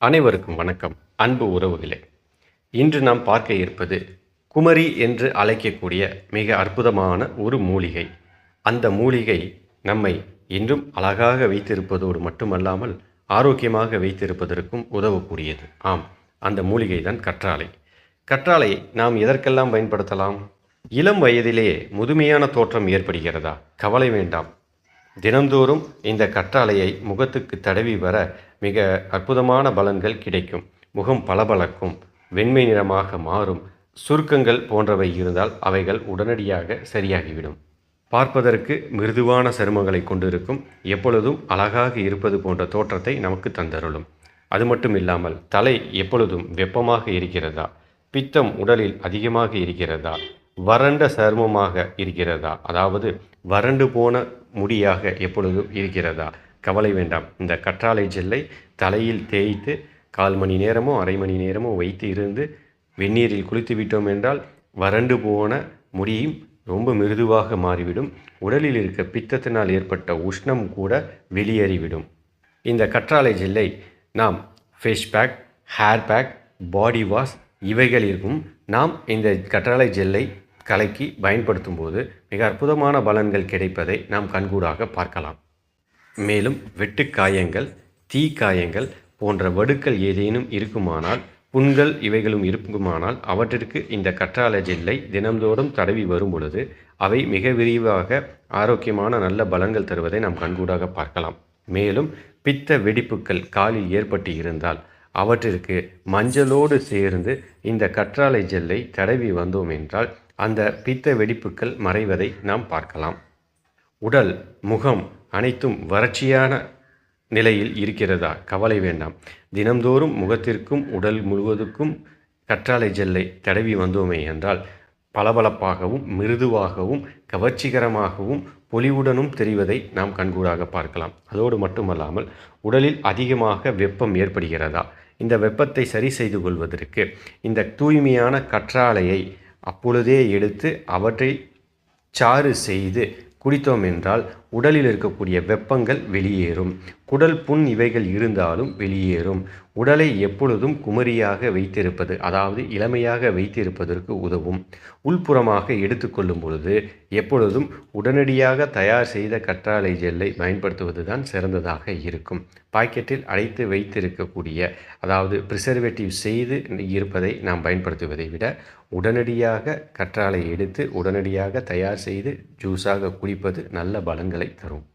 அனைவருக்கும் வணக்கம். அன்பு உறவுகளே இன்று நாம் பார்க்க இருப்பது குமரி என்று அழைக்கக்கூடிய மிக அற்புதமான ஒரு மூலிகை. அந்த மூலிகை நம்மை இன்றும் அழகாக வைத்திருப்பதோடு மட்டுமல்லாமல் ஆரோக்கியமாக வைத்திருப்பதற்கும் உதவக்கூடியது. ஆம் அந்த மூலிகை தான் கற்றாழை. கற்றாழை நாம் எதற்கெல்லாம் பயன்படுத்தலாம்? இளம் வயதிலேயே முதுமையான தோற்றம் ஏற்படுகிறதா? கவலை வேண்டாம். தினந்தோறும் இந்த கற்றாழையை முகத்துக்கு தடவி வர மிக அற்புதமான பலன்கள் கிடைக்கும். முகம் பளபளக்கும் வெண்மை நிறமாக மாறும் சுருக்கங்கள் போன்றவை இருந்தால் அவைகள் உடனடியாக சரியாகிவிடும். பார்ப்பதற்கு மிருதுவான சருமங்களை கொண்டிருக்கும் எப்பொழுதும் அழகாக இருப்பது போன்ற தோற்றத்தை நமக்கு தந்தருளும். அது மட்டும் இல்லாமல் தலை எப்பொழுதும் வெப்பமாக இருக்கிறதா? பித்தம் உடலில் அதிகமாக இருக்கிறதா? வறண்ட சருமமாக இருக்கிறதா? அதாவது வறண்டு போன முடியாக எப்பொழுதும் இருக்கிறதா? கவலை வேண்டாம். இந்த கற்றாழை ஜெல்லை தலையில் தேய்த்து கால் மணி நேரமோ அரை மணி நேரமோ வைத்து இருந்து வெந்நீரில் குளித்து விட்டோம் என்றால் வறண்டு போன முடியும் ரொம்ப மிருதுவாக மாறிவிடும். உடலில் இருக்க பித்தத்தினால் ஏற்பட்ட உஷ்ணம் கூட வெளியேறிவிடும். இந்த கற்றாழை ஜெல்லை நாம் face pack hair pack body wash இவைகளிலும் நாம் இந்த கற்றாழை ஜெல்லை கலக்கி பயன்படுத்தும் போது மிக அற்புதமான பலன்கள் கிடைப்பதை நாம் கண்கூடாக பார்க்கலாம். மேலும் வெட்டுக்காயங்கள் தீக்காயங்கள் போன்ற வடுக்கள் ஏதேனும் இருக்குமானால் புண்கள் இவைகளும் இருக்குமானால் அவற்றிற்கு இந்த கற்றாழை ஜெல்லை தினம்தோறும் தடவி வரும் பொழுது அவை மிக விரிவாக ஆரோக்கியமான நல்ல பலன்கள் தருவதை நாம் கண்கூடாக பார்க்கலாம். மேலும் பித்த வெடிப்புகள் காலில் ஏற்பட்டு இருந்தால் அவற்றிற்கு மஞ்சளோடு சேர்ந்து இந்த கற்றாழை ஜெல்லை தடவி வந்தோம் என்றால் அந்த பித்த வெடிப்புகள் மறைவதை நாம் பார்க்கலாம். உடல் முகம் அனைத்தும் வறட்சியான நிலையில் இருக்கிறதா? கவலை வேண்டாம். தினம்தோறும் முகத்திற்கும் உடல் முழுவதுக்கும் கற்றாழை ஜெல்லை தடவி வந்தோமே என்றால் பளபளப்பாகவும் மிருதுவாகவும் கவர்ச்சிகரமாகவும் பொலிவுடனும் தெரிவதை நாம் கண்கூடாக பார்க்கலாம். அதோடு மட்டுமல்லாமல் உடலில் அதிகமாக வெப்பம் ஏற்படுகிறதா? இந்த வெப்பத்தை சரி செய்து கொள்வதற்கு இந்த தூய்மையான கற்றாழையை அப்பொழுதே எடுத்து அவற்றை சாறு செய்து குடித்தோம் என்றால் உடலில் இருக்கக்கூடிய வெப்பங்கள் வெளியேறும். குடல் புண் இவைகள் இருந்தாலும் வெளியேறும். உடலை எப்பொழுதும் குமரியாக வைத்திருப்பது அதாவது இளமையாக வைத்திருப்பதற்கு உதவும். உள்புறமாக எடுத்துக்கொள்ளும் பொழுது எப்பொழுதும் உடனடியாக தயார் செய்த கற்றாழை ஜெல்லை பயன்படுத்துவது தான் சிறந்ததாக இருக்கும். பாக்கெட்டில் அடைத்து வைத்திருக்கக்கூடிய அதாவது ப்ரிசர்வேட்டிவ் செய்து இருப்பதை நாம் பயன்படுத்துவதை விட உடனடியாக கற்றாழை எடுத்து உடனடியாக தயார் செய்து ஜூஸாக குடிப்பது நல்ல பலங்கள் பலன்களை தரும்